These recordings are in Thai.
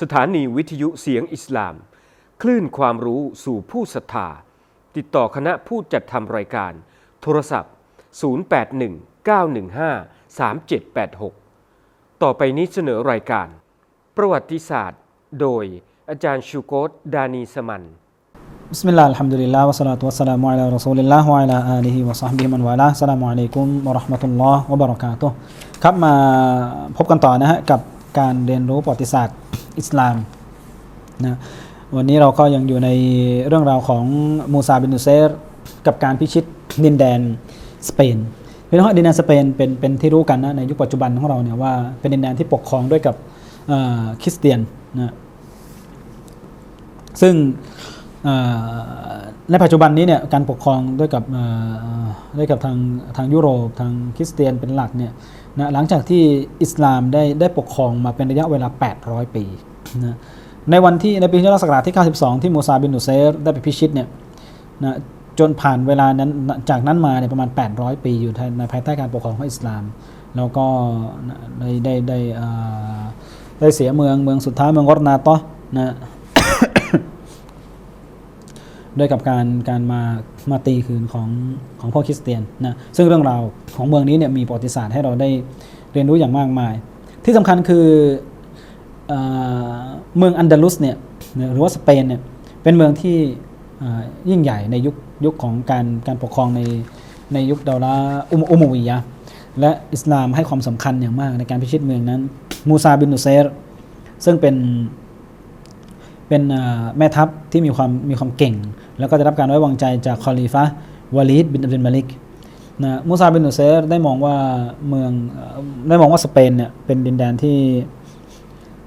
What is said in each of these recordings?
สถานีวิทยุเสียงอิสลาม คลื่นความรู้สู่ผู้ศรัทธา ติดต่อคณะผู้จัดทำรายการ โทรศัพท์ 0819153786 ต่อไปนี้เสนอรายการ ประวัติศาสตร์ โดยอาจารย์ชูโกตดานีสมันบิสมิลลาห์อัลฮัมดุลิลลาห์วะสลาตุวะสลามุอะลารอซูลิลลาห์วะอะลาอาลิฮิวะซอฮบิฮิมันวะลาอัสสลามุอะลัยกุมวะเราะห์มะตุลลอฮ์วะบะเราะกาตุฮ์ครับมาพบกันต่อนะฮะกับ การเรียนรู้ประวัติศาสตร์อิสลามนะวันนี้เราก็ยังอยู่ในเรื่องราวของมูซาบินนุเซรกับการพิชิตดินแดนสเปนพี่น้องดินแดนสเปนเป็นเป็นที่รู้กันนะในยุคปัจจุบันของเราเนี่ยว่าเป็นดินแดนที่ปกครองด้วยกับคริสเตียนนะซึ่งในปัจจุบันนี้เนี่ยการปกครองด้วยกับด้วยกับทางทางยุโรปทางคริสเตียนเป็นหลักเนี่ย นะหลังจากที่อิสลามได้ได้ปกครองมาเป็นระยะเวลา 800 ปีนะในวันที่ในปีที่ศักราชที่ 92 ที่มูซาบินนุเซรได้ไปพิชิตเนี่ยนะจนผ่านเวลานั้นจากนั้นมาเนี่ยประมาณ 800 ปีอยู่ในภายใต้การปกครองของอิสลาม แล้วก็ได้ได้ได้ได้เสียเมืองเมืองสุดท้ายเมืองกอรนาโตนะ ด้วยกับการการมามาตีคืนของของพวกคริสเตียนนะซึ่งเรื่องราวของเมืองนี้เนี่ยมีประวัติศาสตร์ให้เราได้เรียนรู้อย่างมากมาย ที่สำคัญคือเอเมืองอันดาลุสเนี่ยหรือว่าสเปนเนี่ยเป็นเมืองที่ยิ่งใหญ่ในยุคยุคของการการปกครองในในยุคดาวลาอุมอุมวียะและอิสลามให้ความสำคัญอย่างมากในการพิชิตเมืองนั้น มูซาบินนุเซรซึ่งเป็นเป็นแม่ทัพที่มีความมีความเก่ง แล้วก็ได้รับการไว้วางใจจากคอลีฟะวาลีดบินอับดุลมาลิกนะมูซาบินอุเซรได้มองว่าเมืองได้มองว่าสเปนเนี่ยเป็นดินแดนที่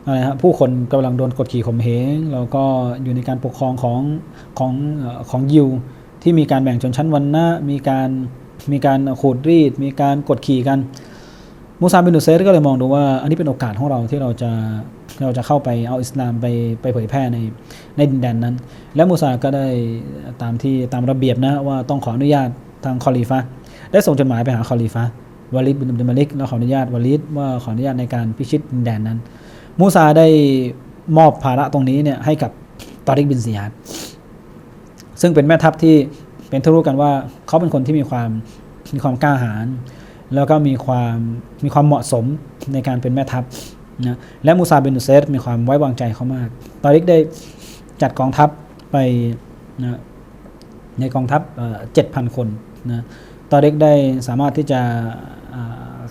อะไรฮะผู้คนกำลังโดนกดขี่ข่มเหงแล้วก็อยู่ในการปกครองของของของยิวที่มีการแบ่งชนชั้นวรรณะมีการมีการขูดรีด มีการกดขี่กัน มูซาบินดุเซรก็เลยมองดูว่า อันนี้เป็นโอกาสของเราที่เราจะเราจะเข้าไปเอาอิสลามไปไปเผยแพร่ในในดินแดนนั้น และมูซาก็ได้ตามที่ตามระเบียบนะว่าต้องขออนุญาตทางคอลีฟะได้ส่งจดหมายไปหาคอลีฟะวาลิดบินอับดุลมาลิกแล้วขออนุญาตวาลิดว่าขออนุญาตในการพิชิตดินแดนนั้น มูซาได้มอบภาระตรงนี้เนี่ยให้กับตอริกบินซียาดซึ่งเป็นแม่ทัพที่เป็นที่รู้กันว่าเขาเป็นคนที่มีความมีความกล้าหาญ แล้วก็มีความมีความเหมาะสมในการเป็นแม่ทัพนะและมูซาเบนุเซตมีความไว้วางใจเขามาก ตอริกได้จัดกองทัพไปนะในกองทัพเจ็ดพันคนนะตอริกได้สามารถที่จะ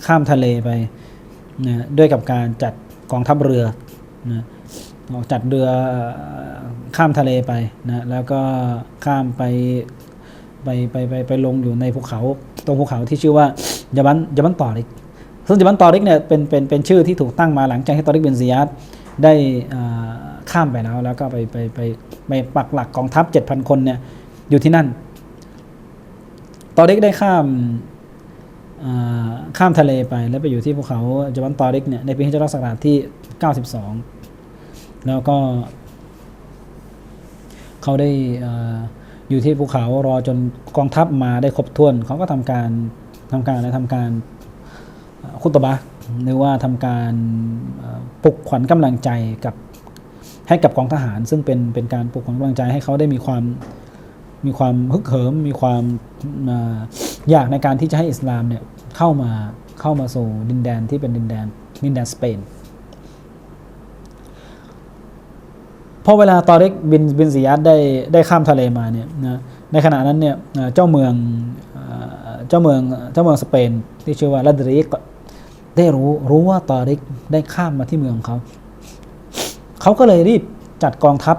ข้ามทะเลไปนะด้วยกับการจัดกองทัพเรือนะจัดเรือข้ามทะเลไปนะแล้วก็ข้ามไปไปไปไปไปลงอยู่ในภูเขาตรงภูเขาที่ชื่อว่า ยาบันยาบันตอริก ซึ่งยาบันตอริกเนี่ยเป็นเป็นเป็นชื่อที่ถูกตั้งมาหลังจากที่ตอริกเบนซิยัดได้ข้ามไปแล้ว แล้วก็ไปไปไปไปปักหลักกองทัพ 7,000 คนเนี่ยอยู่ที่นั่น ตอริกได้ข้ามข้ามทะเลไปแล้วไปอยู่ที่ภูเขายาบันตอริกเนี่ยในปีฮิจรัสศักราชที่ 92 แล้วก็ เขาได้ออยู่ที่ภูเขารอจนกองทัพมาได้ครบถ้วน เขาก็ทำการ ทำการอะไรทำการคุตบะหรือว่าทำการปลุกขวัญกำลังใจกับให้กับกองทหาร ซึ่งเป็นเป็นการปลุกขวัญกำลังใจให้เขาได้มีความมีความฮึกเหิมมีความอยากในการที่จะให้อิสลามเนี่ยเข้ามาเข้ามาสู่ดินแดนที่เป็นดินแดนดินแดนสเปนพอเวลาตอริกบินบินซิยัดได้ได้ข้ามทะเลมาเนี่ยนะในขณะนั้นเนี่ยเจ้าเมือง เจ้าเมืองเจ้าเมืองสเปนที่ชื่อว่าลาดริกได้รู้รู้ว่าตอริกได้ข้ามมาที่เมืองเขา เขาก็เลยรีบจัดกองทัพ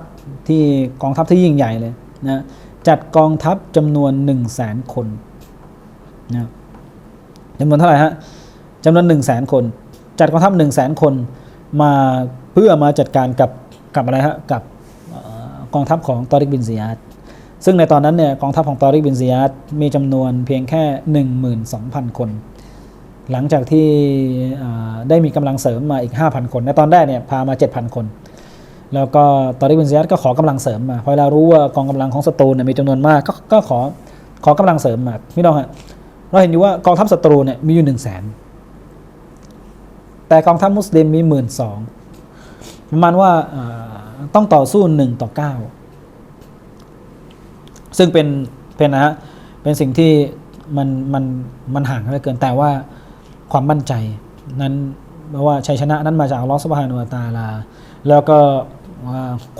ที่กองทัพที่ยิ่งใหญ่เลยนะจัดกองทัพจำนวน1 0 0 0 0แสนคนนะจำนวนเท่าไหร่ฮะจำนวน1 0 0 0 0แสนคน จัดกองทัพ1 0 0 0 0แสนคนมาเพื่อมาจัดการกับกับอะไรฮะกับออกองทัพของตอริกบินซิยัด ซึ่งในตอนนั้นเนี่ยกองทัพของตอริกบินซิยัดมีจำนวนเพียงแค่ 12,000 คน หลังจากที่ได้มีกำลังเสริมมาอีก 5,000 คน ในตอนแรกเนี่ยพามา 7,000 คน แล้วก็ตอริกบินซิยัดก็ขอกำลังเสริมมาพอเรารู้ว่ากองกำลังของศัตรูเนี่ยมีจำนวนมากก็ก็ขอขอกำลังเสริมมาพี่น้องฮะเราเห็นอยู่ว่ากองทัพศัตรูเนี่ยมีอยู่ 1 0 0 0 0แสนแต่กองทัพมุสลิมมีหมื่นสองประมาณว่าต้องต่อสู้หนึ่งต่อเก้า ซึ่งเป็นเป็นนะฮะเป็นสิ่งที่มันมันมันห่างกันเหลือเกินแต่ว่าความมั่นใจนั้นเพราะว่าชัยชนะนั้นมาจากอัลลอฮฺสุบฮานุวตาลา แล้วก็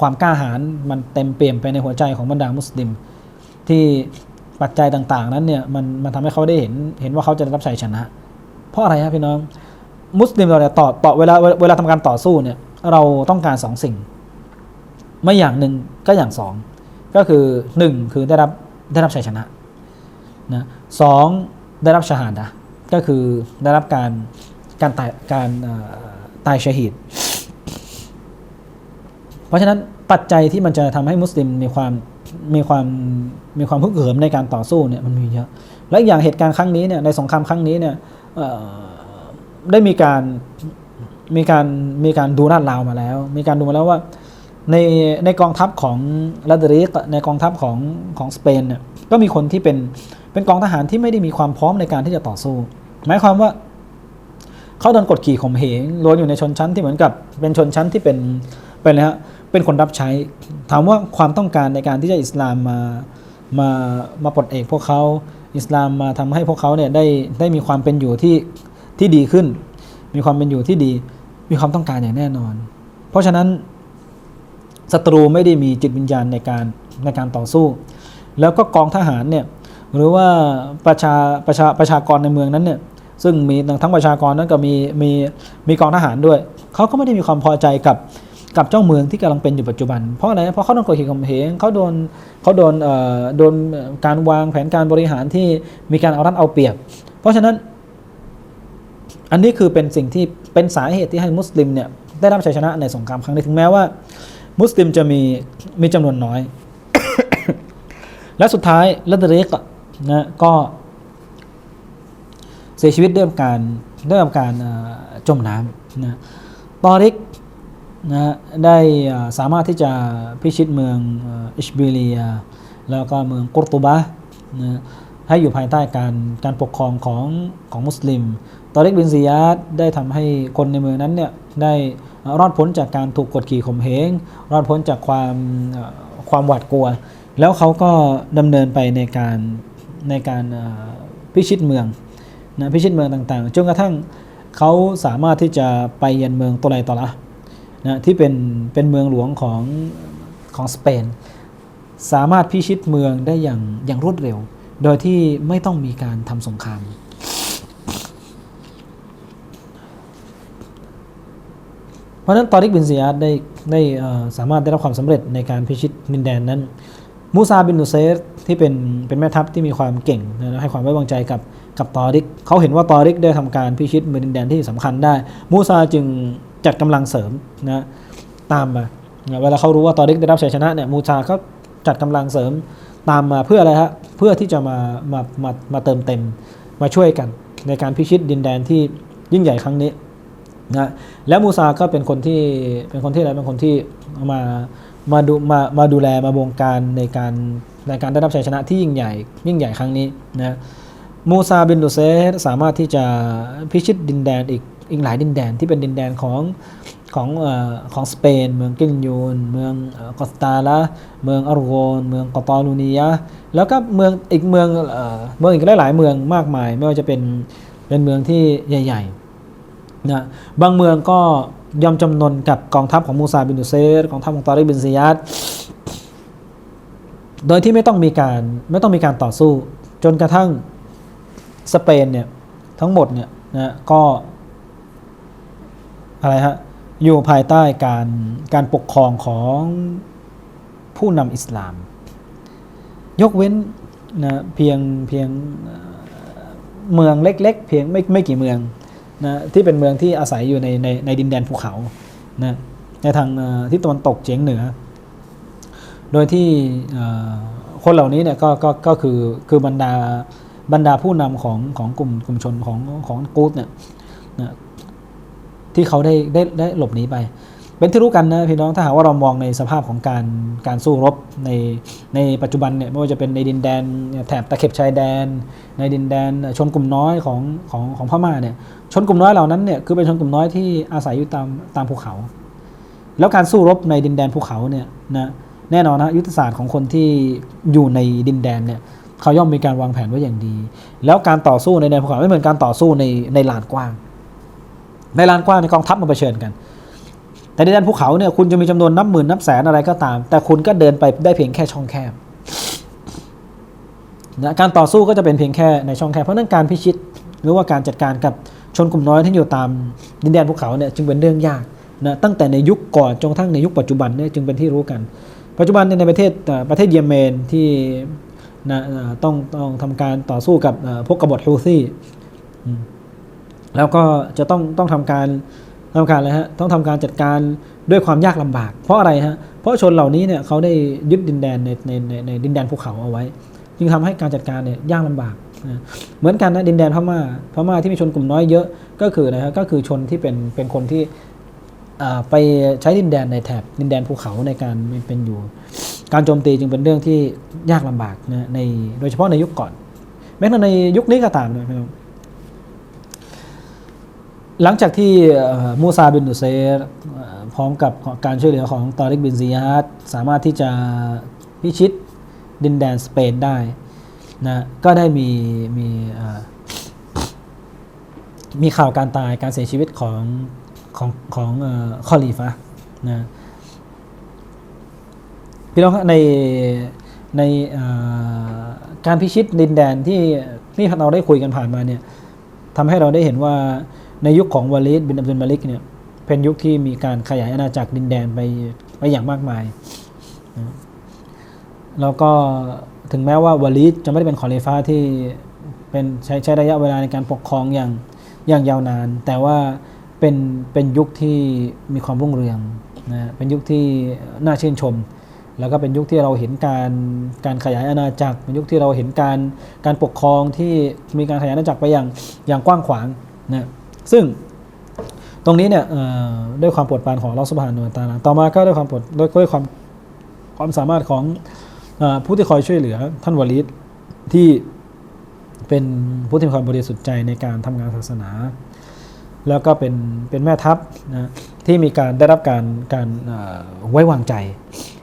ความกล้าหาญมันเต็มเปี่ยมไปในหัวใจของบรรดามุสลิม ที่ปัจจัยต่าง ๆ นั้นเนี่ยมันมันทำให้เขาได้เห็นเห็นว่าเขาจะได้รับชัยชนะ เพราะอะไรครับพี่น้องมุสลิมเราเนี่ยต่อต่อเวลาเวลาเวลาทำการต่อสู้เนี่ยเราต้องการสองสิ่ง ไม่อย่างหนึ่งก็อย่างสอง ก็คือหนึ่งคือได้รับได้รับชัยชนะนะสองได้รับชาหาดะก็คือได้รับการการตายการตายชะฮีดเพราะฉะนั้นปัจจัยที่มันจะทำให้มุสลิมมีความมีความมีความฮึกเหิมในการต่อสู้เนี่ยมันมีเยอะ และอีกอย่างเหตุการณ์ครั้งนี้เนี่ยในสงครามครั้งนี้เนี่ยได้มีการมีการมีการดูลาดราวมาแล้ว มีการดูมาแล้วว่า ในในกองทัพของลาดริกในกองทัพของของสเปนเนี่ยก็มีคนที่เป็นเป็นกองทหารที่ไม่ได้มีความพร้อมในการที่จะต่อสู้ หมายความว่าเขาโดนกดขี่ข่มเหงล้วนอยู่ในชนชั้นที่เหมือนกับเป็นชนชั้นที่เป็นเป็นอะฮะเป็นคนรับใช้ ถามว่าความต้องการในการที่จะอิสลามมามามาปลดเอกพวกเขาอิสลามมาทำให้พวกเขาเนี่ยได้ได้มีความเป็นอยู่ที่ที่ดีขึ้น มีความเป็นอยู่ที่ดี มีความต้องการอย่างแน่นอน เพราะฉะนั้น ศัตรูไม่ได้มีจิตวิญญาณในการในการต่อสู้ แล้วก็กองทหารเนี่ยหรือว่าประชาประชาประชากรในเมืองนั้นเนี่ยซึ่งมีทั้งประชากรนั้นก็มีมีมีกองทหารด้วย เขาก็ไม่ได้มีความพอใจกับกับเจ้าเมืองที่กำลังเป็นอยู่ปัจจุบัน เพราะอะไร เพราะเขาโดนกดขี่ข่มเหงเขาโดนเขาโดนเอ่อโดนการวางแผนการบริหารที่มีการเอารัดเอาเปรียบ เพราะฉะนั้น อันนี้คือเป็นสิ่งที่เป็นสาเหตุที่ให้มุสลิมเนี่ย ได้รับชัยชนะในสงครามครั้งนี้ถึงแม้ว่า มุสลิมจะมีมีจำนวนน้อย และสุดท้ายลัดเรกนะก็เสียชีวิตด้วยการด้วยการจมน้ำนะตอริกนะได้สามารถที่จะพิชิตเมืองอิชบิเลีย แล้วก็เมืองกุรตุบะนะให้อยู่ภายใต้การการปกครองของของมุสลิม ตอริกบินซียาดได้ทำให้คนในเมืองนั้นเนี่ยได้ รอดพ้นจากการถูกกดขี่ข่มเหงรอดพ้นจากความความหวาดกลัว แล้วเขาก็ดำเนินไปในการในการพิชิตเมืองนะพิชิตเมืองต่างๆจนกระทั่งเขาสามารถที่จะไปเยือนเมืองโตไลตอละนะที่เป็นเป็นเมืองหลวงของของสเปน สามารถพิชิตเมืองได้อย่างอย่างรวดเร็ว โดยที่ไม่ต้องมีการทำสงคราม เพ ราะนั้นตอริกบินซียาดได้ได้สามารถได้รับความสำเร็จในการพิชิตดินแดนนั้น มูซาบินนุเซรที่เป็นเป็นแม่ทัพที่มีความเก่งนะให้ความไว้วางใจกับกับตอริกเขาเห็นว่าตอริกได้ทำการพิชิตเมืองดินแดนที่สำคัญได้ มูซาจึงจัดกำลังเสริมนะตามมาเวลาเขารู้ว่าตอริกได้รับชัยชนะเนี่ยมูซาก็จัดกำลังเสริมตามมาเพื่ออะไรฮะเพื่อที่จะมามามามาเติมเต็มมาช่วยกันในการพิชิตดินแดนที่ยิ่งใหญ่ครั้งนี้ นะแล้วมูซาก็เป็นคนที่เป็นคนที่อะไรเป็นคนที่มามาดูมามาดูแลมาบงการในการในการได้รับชัยชนะที่ยิ่งใหญ่ยิ่งใหญ่ครั้งนี้นะมูซาบินดุเซรสามารถที่จะพิชิตดินแดนอีกอีกหลายดินแดนที่เป็นดินแดนของของอของสเปน เมืองกินยูน เมืองกอสตาลาเมืองอาร์โกน เมืองกอตอลูนียแล้วก็เมืองอีกเมืองเอ่อเมืองอีกหลายๆเมืองมากมาย ไม่ว่าจะเป็นเป็นเมืองที่ใหญ่ ๆ นะบางเมืองก็ยอมจำนนกับกองทัพของมูซาบินุเซรกองทัพของตอริบินซียัดโดยที่ไม่ต้องมีการไม่ต้องมีการต่อสู้ จนกระทั่งสเปนเนี่ยทั้งหมดเนี่ยนะก็อะไรฮะอยู่ภายใต้การการปกครองของผู้นำอิสลาม ยกเว้นนะเพียงเพียงเมืองเล็ก ๆ เพียงไม่ไม่กี่เมือง นะที่เป็นเมืองที่อาศัยอยู่ในในในดินแดนภูเขานะในทางเอ่อทิศตะวันตกเฉียงเหนือ โดยที่คนเหล่านี้เนี่ยก็ก็ก็คือคือบรรดาบรรดาผู้นำของของกลุ่มกลุ่มชนของของกูดเนี่ยนะที่เขาได้ได้ได้หลบหนีไป เป็นที่รู้กันนะพี่น้องถ้าหากว่าเรามองในสภาพของการการสู้รบในในปัจจุบันเนี่ยไม่ว่าจะเป็นในดินแดนแถบตะเข็บชายแดน ในดินแดนชนกลุ่มน้อยของของของพม่าเนี่ยชนกลุ่มน้อยเหล่านั้นเนี่ยคือเป็นชนกลุ่มน้อยที่อาศัยอยู่ตามตามภูเขา แล้วการสู้รบในดินแดนภูเขาเนี่ยนะแน่นอนนะยุทธศาสตร์ของคนที่อยู่ในดินแดนเนี่ยเขาย่อมมีการวางแผนไว้อย่างดี แล้วการต่อสู้ในแดนภูเขาไม่เหมือนการต่อสู้ในในลานกว้าง ในลานกว้างในกองทัพมาเผชิญกัน แต่ในแดนภูเขาเนี่ยคุณจะมีจำนวนนับหมื่นนับแสนอะไรก็ตาม แต่คุณก็เดินไปได้เพียงแค่ช่องแคบนะการต่อสู้ก็จะเป็นเพียงแค่ในช่องแคบเพราะนั้นการพิชิต หรือว่าการจัดการกับชนกลุ่มน้อยที่อยู่ตามดินแดนภูเขาเนี่ยจึงเป็นเรื่องยากนะตั้งแต่ในยุคก่อนจนกระทั่งในยุคปัจจุบันเนี่ยจึงเป็นที่รู้กัน ปัจจุบันเนี่ยในประเทศประเทศเยเมนที่นะ่ต้องต้องทำการต่อสู้กับพวกกบฏฮูซี่แล้วก็จะต้องต้องทำการ ทำการอะไรฮะต้องทำการจัดการด้วยความยากลำบาก เพราะอะไรฮะเพราะชนเหล่านี้เนี่ยเขาได้ยึดดินแดนในในในในดินแดนภูเขาเอาไว้ จึงทำให้การจัดการเนี่ยยากลำบากนะเหมือนกันนะดินแดนพม่าพม่าที่มีชนกลุ่มน้อยเยอะก็คือนะฮะก็คือชนที่เป็นเป็นคนที่ไปใช้ดินแดนในแถบดินแดนภูเขาในการเป็นอยู่ การโจมตีจึงเป็นเรื่องที่ยากลำบากนะในโดยเฉพาะในยุคก่อน แม้แต่ในยุคนี้ก็ตามนะครับ หลังจากที่มูซาบินดุเซรพร้อมกับการช่วยเหลือของตอริกบินซีฮัดสามารถที่จะพิชิตดินแดนสเปนได้นะก็ได้มีมีมีข่าวการตายการเสียชีวิตของของของเอ่อคอลีฟะนะพี่น้องครับในในการพิชิตดินแดนที่ที่เราได้คุยกันผ่านมาเนี่ยทำให้เราได้เห็นว่า ในยุคของวาลิดบินอับดุลมาลิกเนี่ยเป็นยุคที่มีการขยายอาณาจักรดินแดนไปไปอย่างมากมายนะแล้วก็ถึงแม้ว่าวาลิดจะไม่ได้เป็นคอลิฟ้าที่เป็นใช้ใช้ระยะเวลาในการปกครองอย่างอย่างยาวนาน แต่ว่าเป็นเป็นยุคที่มีความรุ่งเรืองนะเป็นยุคที่น่าชื่นชม แล้วก็เป็นยุคที่เราเห็นการการขยายอาณาจักร เป็นยุคที่เราเห็นการการปกครองที่มีการขยายอาณาจักรไปอย่างอย่างกว้างขวางนะ ซึ่งตรงนี้เนี่ยด้วยความโปรดปรานของเราสุภาโนตาลต่อมาก็ด้วยความปรดด้วยความความสามารถของอผู้ที่คอยช่วยเหลือท่านวลีดที่เป็นผู้ที่มีความบริสุทธิ์ใจในการทำงานศาสนา แล้วก็เป็นเป็นแม่ทัพนะที่มีการได้รับการการไว้วางใจ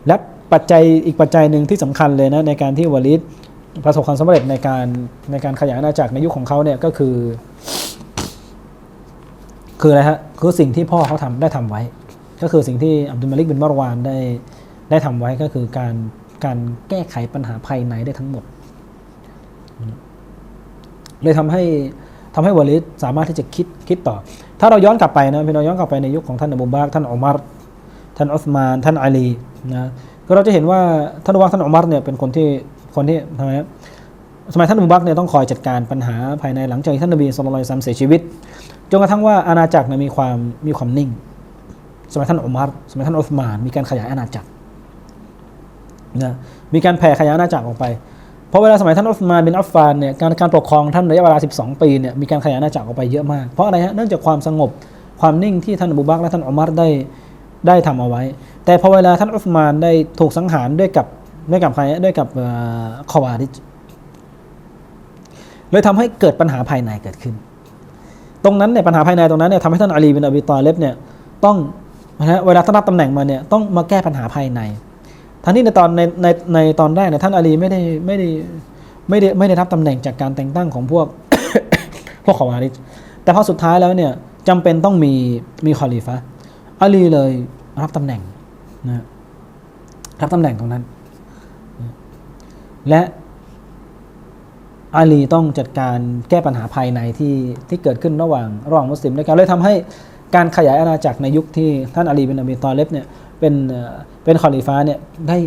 และปัจจัยอีกปัจจัยหนึ่งที่สำคัญเลยนะในการที่วลิดประสบความสำเร็จในการในการขยายอาณาจักรในยุคของเขาเนี่ยก็คือ คืออะไรฮะคือสิ่งที่พ่อเขาทำได้ทำไว้ ก็คือสิ่งที่อับดุลมาลิกบินมารวานได้ได้ทำไว้ก็คือการการแก้ไขปัญหาภายในได้ทั้งหมด เลยทำให้ทำให้วลิดสามารถที่จะคิดคิดต่อ ถ้าเราย้อนกลับไปนะพี่น้องย้อนกลับไปในยุคของท่านอบูบากท่านอุมัรท่านอุสมาน ท่านอาลีนะก็เราจะเห็นว่าท่านอบูบากท่านอุมัรเนี่ยเป็นคนที่คนที่ทำไมสมัยท่านอบูบากเนี่ยต้องคอยจัดการปัญหาภายในหลังจากที่ท่านนบีสุลต่านเสียชีวิต จนกระทั่งว่าอาณาจักรเนี่ยมีความมีความนิ่ง สมัยท่านอุมัรสมัยท่านอุสมาน มีการขยายอาณาจักรนะมีการแผ่ขยายอาณาจักรออกไปเพราะเวลาสมัยท่านอุสมานบินอัฟฟานเนี่ยการการปกครองท่านระยะเวลา 12 ปีเนี่ยมีการขยายอาณาจักรออกไปเยอะมาก เพราะอะไรฮะเนื่องจากความสงบความนิ่งที่ท่านอบูบักและท่านอุมัรได้ได้ทำเอาไว้ แต่พอเวลาท่านอุสมานได้ถูกสังหารด้วยกับด้วยกับใครด้วยกับคอวาริจเลยทำให้เกิดปัญหาภายในเกิดขึ้น ตรงนั้นเนี่ยปัญหาภายในตรงนั้นเนี่ยทำให้ท่านอาลีบินอบีตอเลบเนี่ยต้องนะฮะเวลาท่านรับตำแหน่งมาเนี่ยต้องมาแก้ปัญหาภายในทั้งที่ในตอนในในในตอนแรกเนี่ยท่านอาลีไม่ได้ไม่ได้ไม่ได้ไม่ได้รับตำแหน่งจากการแต่งตั้งของพวกพวกขอวาริจแต่พอสุดท้ายแล้วเนี่ยจำเป็นต้องมีมีคอลีฟะอาลีเลยรับตำแหน่งนะรับตำแหน่งตรงนั้น และ อาลีต้องจัดการแก้ปัญหาภายในที่ที่เกิดขึ้นระหว่างระหว่างมุสลิมด้วยกันเลยทำให้การขยายอาณาจักรในยุคที่ท่านอาลีเป็นอบีตอเลบเนี่ยเป็นเป็นคอลิฟ้าเนี่ยได้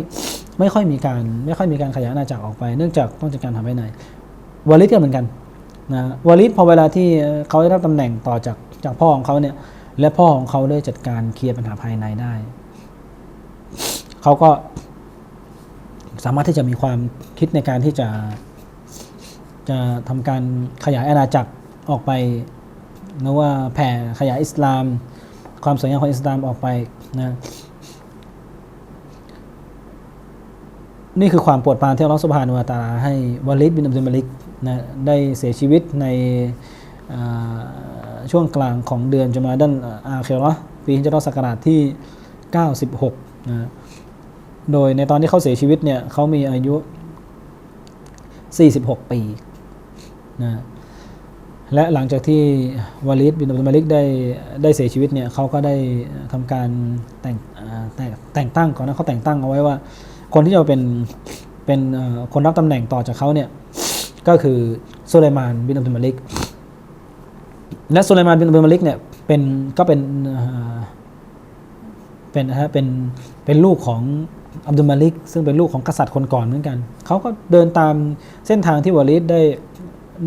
ไม่ค่อยมีการไม่ค่อยมีการขยายอาณาจักรออกไป เนื่องจากต้องจัดการทำภายในวาลิดก็เหมือนกันนะวาลิดพอเวลาที่เขาได้รับตำแหน่งต่อจากจากพ่อของเขาเนี่ยและพ่อของเขาได้จัดการเคลียร์ปัญหาภายในได้ เขาก็สามารถที่จะมีความคิดในการที่จะ จะทำการขยายอาณาจักรออกไปนะว่าแผ่ขยายอิสลาม ความสวยงามของอิสลามออกไปนะนี่คือความปรดปานที่อัลลอฮฺสุบฮานุวะตาลาให้วาลิดบินอับดุลมาลิกนะได้เสียชีวิตในช่วงกลางของเดือนจุมาดันอาเคราะห์ปีฮิจราะห์ศักราชที่ 96นะโดยในตอนที่เขาเสียชีวิตเนี่ยเขามีอายุ 46 ปี นะและหลังจากที่วาลิดบินอับดุลมาลิกได้ได้เสียชีวิตเนี่ยเขาก็ได้ทำการแต่งแต่งแต่งตั้งก่อนนะเขาแต่งตั้งเอาไว้ว่า คนที่จะเป็นเป็นคนรับตำแหน่งต่อจากเขาเนี่ยก็คือสุไลมานบินอับดุลมาลิกและสุไลมานบินอับดุลมาลิกเนี่ยเป็นก็เป็นเอ่อเป็นนะฮะเป็นเป็นลูกของอับดุลมาลิก ซึ่งเป็นลูกของกษัตริย์คนก่อนเหมือนกันเขาก็เดินตามเส้นทางที่วาลิดได้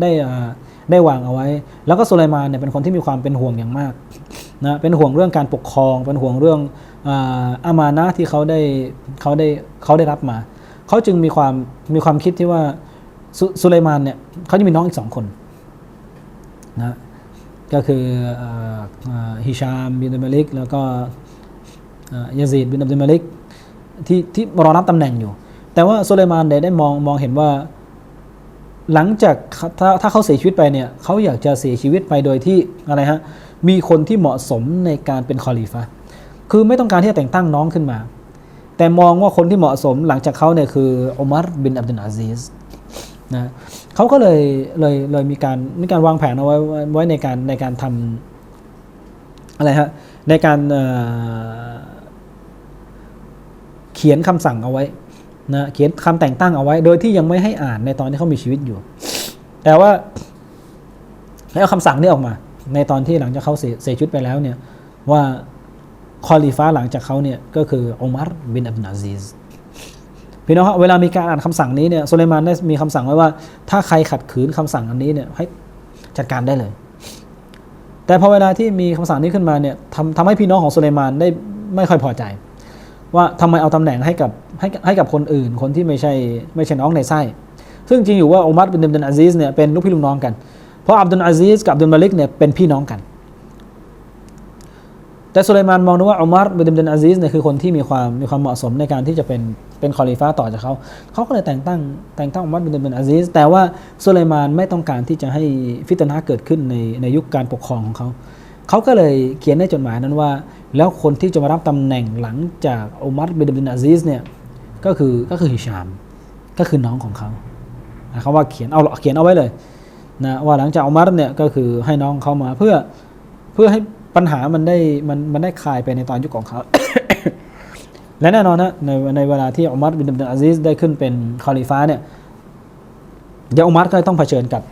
ได้ได้วางเอาไว้ แล้วก็สุไลมานเนี่ยเป็นคนที่มีความเป็นห่วงอย่างมากนะเป็นห่วงเรื่องการปกครอง เป็นห่วงเรื่องอามานะที่เขาได้เขาได้เขาได้รับมา เขาจึงมีความมีความคิดที่ว่าสสุไลมานเนี่ยเขาจะมีน้องอีกสองคนนะก็คือฮิชามบินอับดุลมาลิก แล้วก็ยาซีดบินอับดุลมาลิกที่ที่รอรับตำแหน่งอยู่ แต่ว่าสุไลมานได้ได้มองมองเห็นว่า หลังจากถ้าถ้าเขาเสียชีวิตไปเนี่ยเขาอยากจะเสียชีวิตไปโดยที่อะไรฮะมีคนที่เหมาะสมในการเป็นคอลีฟะคือไม่ต้องการที่จะแต่งตั้งน้องขึ้นมา แต่มองว่าคนที่เหมาะสมหลังจากเขาเนี่ยคืออุมัรบินอับดุลอาซีซนะเขาก็เลยเลยเลยมีการมีการวางแผนเอาไว้ไว้ในการในการทำอะไรฮะในการเเขียนคำสั่งเอาไว้ นะเขียนคำแต่งตั้งเอาไว้ โดยที่ยังไม่ให้อ่านในตอนที่เขามีชีวิตอยู่ แต่ว่าให้เอาคำสั่งนี้ออกมา ในตอนที่หลังจากเขาเสียชีวิตไปแล้วเนี่ยว่าคอลีฟ้าหลังจากเขาเนี่ยก็คืออุมัรบินอับดุลอาซีซพี่น้องครับเวลามีการอ่านคำสั่งนี้เนี่ยสุไลมานได้มีคำสั่งไว้ว่า ถ้าใครขัดขืนคำสั่งอันนี้เนี่ยให้จัดการได้เลย แต่พอเวลาที่มีคำสั่งนี้ขึ้นมาเนี่ยทำทำให้พี่น้องของสุไลมานได้ไม่ค่อยพอใจ ว่าทำไมเอาตำแหน่งให้กับ ให้ให้กับคนอื่น คนที่ไม่ใช่ไม่ใช่น้องในไส้ ซึ่งจริงอยู่ว่าอุมัรบินอับดุลอาซีซเนี่ยเป็นลูกพี่ลูกน้องกัน เพราะอับดุลอาซีซกับอับดุลมาลิกเนี่ยเป็นพี่น้องกัน แต่สุไลมานมองดูว่าอุมัรบินอับดุลอาซีซเนี่ยคือคนที่มีความมีความเหมาะสมในการที่จะเป็นเป็นคอลิฟ้าต่อจากเขา เขาก็เลยแต่งตั้งแต่งตั้งอุมัรบินอับดุลอาซีซแต่ว่าสุไลมานไม่ต้องการที่จะให้ฟิตนะเกิดขึ้นในในยุคการปกครองของเขาเขาก็เลยเขียนในจดหมายนั้นว่า แล้วคนที่จะมารับตำแหน่งหลังจากอุมัรบินบดุลอาซีซเนี่ย ก็คือก็คือฮิชาม ก็คือน้องของเขาเขาว่าเขียนเอาเขียนเอาไว้เลยนะว่าหลังจากอุมัรเนี่ยก็คือให้น้องเขามาเพื่อเพื่อให้ปัญหามันได้มันมันได้คลายไปในตอนยุคของเขา และแน่นอนนะในในเวลาที่อุมัรบินอับดุลอาซีซได้ขึ้นเป็นคอลิฟ้าเนี่ยเดี๋ยวอุมัรก็ต้องเผชิญกับ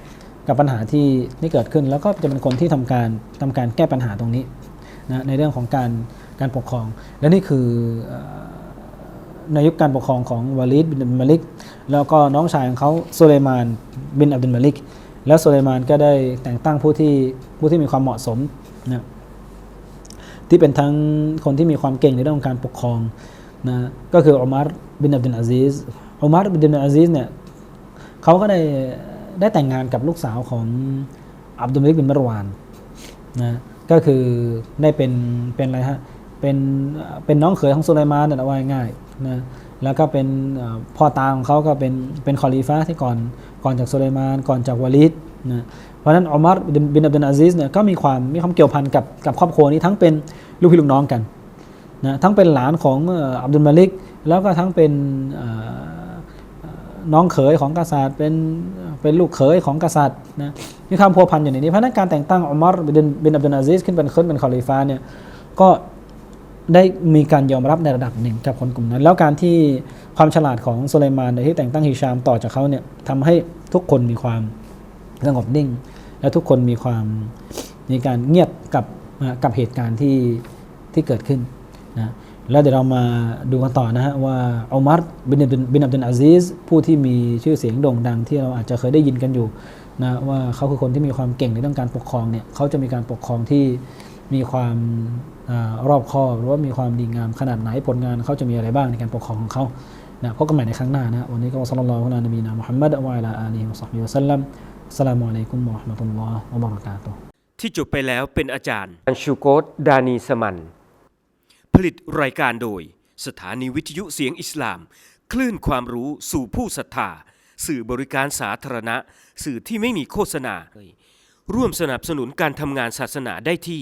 กับปัญหาที่ที่เกิดขึ้น แล้วก็จะเป็นคนที่ทำการทำการแก้ปัญหาตรงนี้นะในเรื่องของการการปกครอง และนี่คือ ในยุคการปกครองของวาลิดบินอับดุลมาลิก แล้วก็น้องชายของเขาสุไลมานบินอับดุลมาลิก แล้วสุไลมานก็ได้แต่งตั้งผู้ที่ผู้ที่มีความเหมาะสมนะที่เป็นทั้งคนที่มีความเก่งในเรื่องของการปกครองนะก็คืออุมัรบินอับดุลอาซีซอุมัรบินอับดุลอาซีซเนี่ยเขาก็ได้ได้แต่งงานกับลูกสาวของอับดุลมาลิกบินมารวานนะก็คือได้เป็นเป็นอะไรฮะเป็นเป็นน้องเขยของสุไลมานน่ะว่าง่าย นะแล้วก็เป็นพ่อตาของเขาก็เป็นเป็นคอลีฟ้าที่ก่อนก่อนจากสุไลมานก่อนจากวาลิดนะเพราะนั้นอุมัรบินอับดุลอาซีซเนี่ยก็มีความมีความเกี่ยวพันกับกับครอบครัวนี้ทั้งเป็นลูกพี่ลูกน้องกันนะทั้งเป็นหลานของอับดุลมาลิก แล้วก็ทั้งเป็นน้องเขยของกษัตริย์ เป็นเป็นลูกเขยของกษัตริย์นะมีความพัวพันอยู่ในนี้เพราะนั้นการแต่งตั้งอุมัรบินบินอับดุลอาซีซขึ้นเป็นขึ้นเป็นคอลิฟ้าเนี่ยก็ ได้มีการยอมรับในระดับหนึ่งกับคนกลุ่มนั้น แล้วการที่ความฉลาดของสุไลมานในที่แต่งตั้งฮิชามต่อจากเขาเนี่ยทำให้ทุกคนมีความสงบนิ่ง และทุกคนมีความมีการเงียบกับกับเหตุการณ์ที่ที่เกิดขึ้นนะแล้วเดี๋ยวเรามาดูกันต่อนะฮะว่าอุมัรบินบินบินอับดุลอาซีซผู้ที่มีชื่อเสียงโด่งดังที่เราอาจจะเคยได้ยินกันอยู่นะว่าเขาคือคนที่มีความเก่งในเรื่องการปกครองเนี่ยเขาจะมีการปกครองที่มีความ รอบคอบหรือว่ามีความดีงามขนาดไหนผลงานเขาจะมีอะไรบ้างในการปกครองของเขานะพบกันใหม่ในครั้งหน้านะวันนี้ก็สัลลัลลอฮุอะลัยฮิวะซัลลัมนบีนะมุฮัมมัดวะอะลาอาลีฮิวะศ็อฮบิฮิวะซัลลัมอัสลามุอะลัยกุมวะเราะห์มะตุลลอฮ์วะบะราะกาตุที่จบไปแล้วเป็นอาจารย์อันชูโกตดานีสมันผลิตรายการโดย สถานีวิทยุเสียงอิสลาม คลื่นความรู้สู่ผู้ศรัทธา สื่อบริการสาธารณะ สื่อที่ไม่มีโฆษณา ร่วมสนับสนุนการทำงานศาสนาได้ที่